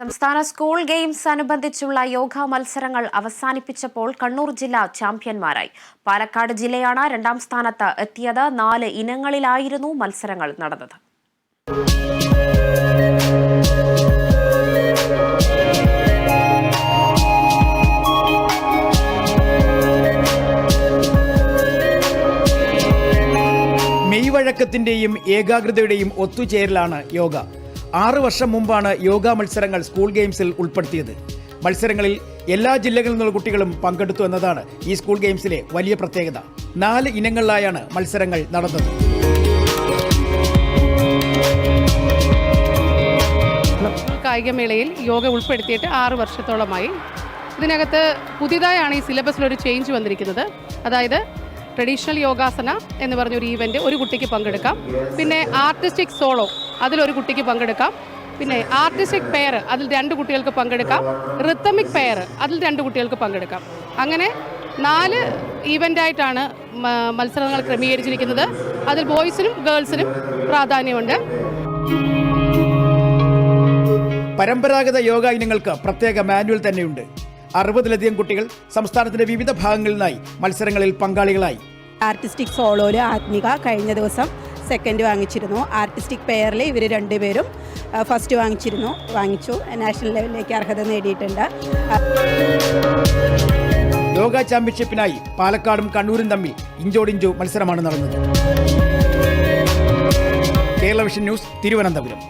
സംസ്ഥാന school games അനുബന്ധിച്ചുള്ള യോഗ മത്സരങ്ങൾ അവസാനിപ്പിച്ചപ്പോൾ കണ്ണൂർ ജില്ല ചാമ്പ്യന്മാരായി. പാലക്കാട് ജില്ലയാണ് രണ്ടാം സ്ഥാനത്ത് എത്തിയത്. നാല് ഇനങ്ങളിലായിരുന്നു മത്സരങ്ങൾ നടന്നത്. മെയ് വഴക്കത്തിന്റെയും ഏകാഗ്രതയുടെയും ഒത്തുചേരലാണ് യോഗ. ആറ് വർഷം മുമ്പാണ് യോഗ മത്സരങ്ങൾ സ്കൂൾ ഗെയിംസിൽ ഉൾപ്പെടുത്തിയത്. മത്സരങ്ങളിൽ എല്ലാ ജില്ലകളിൽ നിന്നുള്ള കുട്ടികളും പങ്കെടുത്തു എന്നതാണ് ഈ സ്കൂൾ ഗെയിംസിലെ വലിയ പ്രത്യേകത. നാല് ഇനങ്ങളിലായാണ് മത്സരങ്ങൾ നടന്നത്. കായികമേളയിൽ യോഗ ഉൾപ്പെടുത്തിയിട്ട് ആറ് വർഷത്തോളമായി. ഇതിനകത്ത് പുതിയതായാണ് ഈ സിലബസിലൊരു ചേഞ്ച് വന്നിരിക്കുന്നത്. അതായത് ട്രഡീഷണൽ യോഗാസന എന്ന് പറഞ്ഞൊരു ഈവന്റ് ഒരു കുട്ടിക്ക് പങ്കെടുക്കാം. പിന്നെ ആർട്ടിസ്റ്റിക് സോളോ അതിലൊരു കുട്ടിക്ക് പങ്കെടുക്കാം. പിന്നെ ആർട്ടിസ്റ്റിക് പെയർ അതിൽ രണ്ട് കുട്ടികൾക്ക് പങ്കെടുക്കാം. റിത്തമിക് പെയർ അതിൽ രണ്ട് കുട്ടികൾക്ക് പങ്കെടുക്കാം. അങ്ങനെ നാല് ഈവന്റായിട്ടാണ് മത്സരങ്ങൾ ക്രമീകരിച്ചിരിക്കുന്നത്. അതിൽ ബോയ്സിനും ഗേൾസിനും പ്രാധാന്യമുണ്ട്. പരമ്പരാഗത യോഗ ഇനങ്ങൾക്ക് പ്രത്യേക മാനുവൽ തന്നെയുണ്ട്. അറുപതിലധികം കുട്ടികൾ സംസ്ഥാനത്തിന്റെ വിവിധ ഭാഗങ്ങളിൽ നിന്നായി മത്സരങ്ങളിൽ പങ്കാളികളായി. ആർട്ടിസ്റ്റിക് സോളോയിൽ ആത്മിക കഴിഞ്ഞ ദിവസം സെക്കൻഡ് വാങ്ങിച്ചിരുന്നു. ആർട്ടിസ്റ്റിക് പെയറിൽ ഇവർ രണ്ടുപേരും ഫസ്റ്റ് വാങ്ങിച്ചിരുന്നു. വാങ്ങിച്ചു. നാഷണൽ ലെവലിലേക്ക് അർഹത നേടിയിട്ടുണ്ട്. ലോക ചാമ്പ്യൻഷിപ്പിനായി പാലക്കാടും കണ്ണൂരും തമ്മിൽ ഇഞ്ചോടിഞ്ചോ മത്സരമാണ് നടന്നത്. Kerala vision news Thiruvananthapuram.